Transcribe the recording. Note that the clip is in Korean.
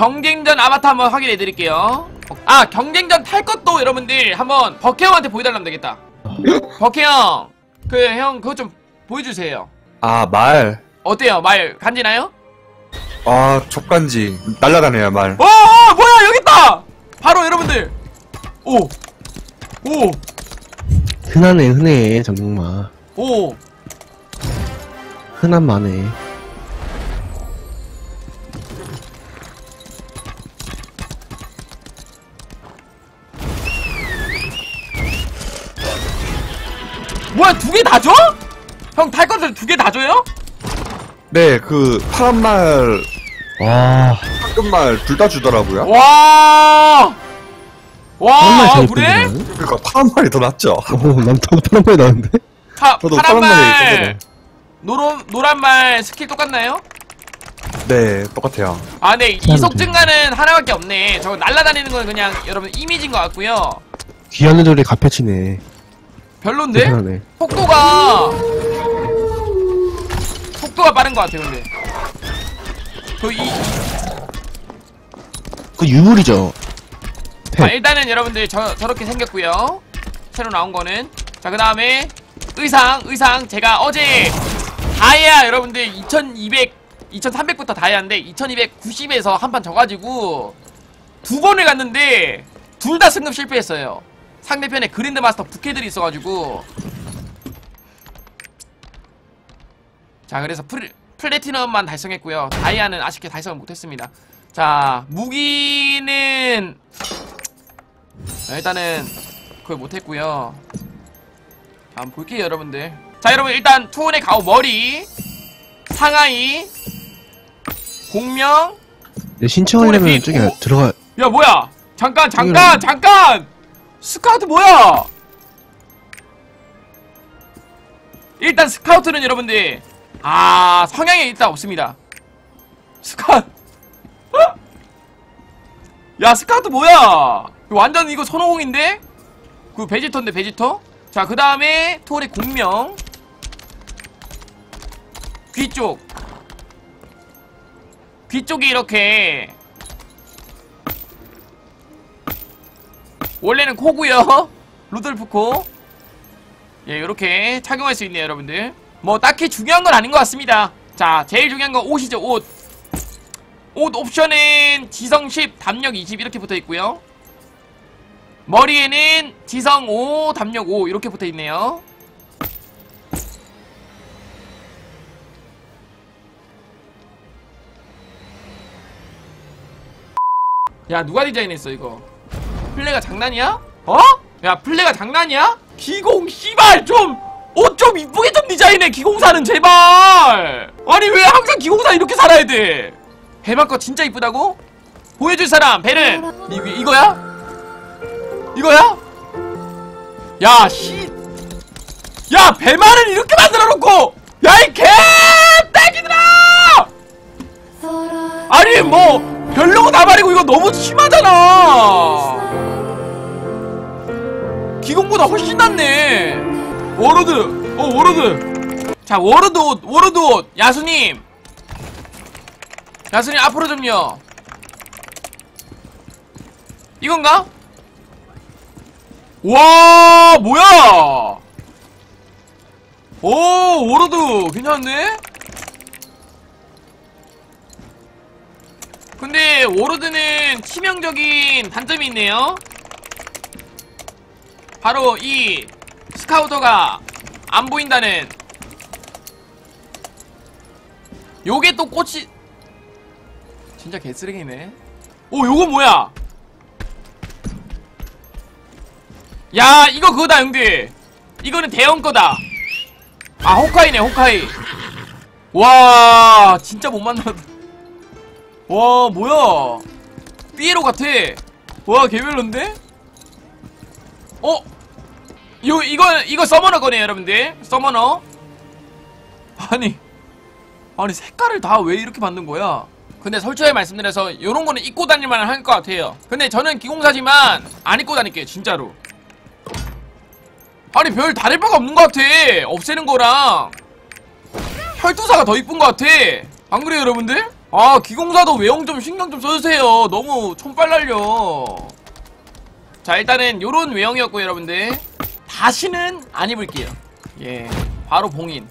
경쟁전 아바타 한번 확인해 드릴게요 아 경쟁전 탈 것도 여러분들 한번 버케 형한테 보여달라면 되겠다 버케 형 그 형 그거 좀 보여주세요 아, 말. 어때요 말 간지나요? 아, 족간지. 날라다녀요, 말. 어, 어 뭐야 여기 있다 바로 여러분들 오 오, 흔하네 흔해 정말 오. 흔한 만해 뭐야 두 개 다 줘? 형탈 것들 두 개 다 줘요? 네, 그, 파란 말, 와 황금 말, 둘 다 주더라고요. 와. 와, 정말 아, 잘 그래? 그러니까 파란 말이 더 낫죠. 오남더 파란 말이 나는데 파, 저도 파란 파란 말이 말, 있거든요. 노란 노란 말 스킬 똑같나요? 네, 똑같아요. 아, 네참 이속 증가는 하나밖에 없네. 저거 날라다니는 건 그냥 여러분 이미지인 것 같고요. 귀하는 소리 값해치네 별론데? 흔하네 속도가 속도가 빠른 것 같아요, 근데. 그이 그 유물이죠. 아, 팩 일단은 여러분들 저, 저렇게 생겼고요. 새로 나온 거는. 자 그 다음에 의상 의상 제가 어제 다이아 여러분들 2200 2300부터 다이아인데 2290에서 한 판 져가지고 두 번을 갔는데 둘 다 승급 실패했어요 상대편에 그랜드 마스터 부캐들이 있어가지고. 자 그래서 플, 플래티넘만 달성했고요. 다이아는 아쉽게 달성을 못했습니다. 자 무기는 자, 일단은 그걸 못했고요. 자, 한번 볼게요 여러분들. 자 여러분 일단 투혼의 가오 머리 상하이 공명. 내 신청하려면 저기 삐- 들어가 야 뭐야? 잠깐 잠깐. 잠깐 스카우트 뭐야? 일단 스카우트는 여러분들 아 성향에 일단 없습니다. 스카 야 스카우트 뭐야? 완전 이거 손오공인데? 그 베지터인데 베지터? 자 그 다음에 토리 공명. 귀쪽. 귀쪽이 이렇게 원래는 코고요 루돌프 코 예, 이렇게 착용할 수 있네요, 여러분들. 뭐 딱히 중요한 건 아닌 것 같습니다. 자, 제일 중요한 건 옷이죠, 옷. 옷 옵션은 지성 10, 담력 20 이렇게 붙어 있고요. 머리에는 지성 5, 담력 5 이렇게 붙어 있네요. 야, 누가 디자인했어, 이거? 플레가 장난이야? 어? 야 플레가 장난이야? 기공 씨발 좀! 옷 좀 이쁘게 좀 디자인해 기공사는 제발! 아니 왜 항상 기공사 이렇게 살아야 돼? 배만 거 진짜 이쁘다고? 보여줄 사람 배는 이, 이거야? 이거야? 야 씨! 야 배만을 이렇게 만들어 기공보다 훨씬 낫네. 워로드 어 워로드. 자 워로드 옷 워로드 옷. 야수님. 야수님 앞으로 좀요. 이건가? 와 뭐야? 오 워로드. 괜찮은데? 근데 워로드는 치명적인 단점이 있네요 바로 이 스카우터가 안 보인다는 요게 또 꽃이 진짜 개쓰레기네. 오 요건 뭐야? 야 이거 그거다 형들. 이거는 대형 거다. 아 호카이네 호카이. 와 진짜 못 만났다 와 뭐야? 삐에로 같아. 와 개별론데 어? 요 이거 이거 서머너 거네요 여러분들. 서머너. 아니 아니 색깔을 다 왜 이렇게 만든 거야? 근데 솔직히 말씀드려서 요런 거는 입고 다닐만 할 것 같아요. 근데 저는 기공사지만 안 입고 다닐게요 진짜로. 아니 별 다를 바가 없는 것 같아. 없애는 거랑. 혈투사가 더 이쁜 것 같아. 안 그래요 여러분들? 아 기공사도 외형 좀 신경 좀 써주세요. 너무 촌빨 날려 자 일단은 요런 외형이었고 여러분들. 다시는 안 입을게요. 예 바로 봉인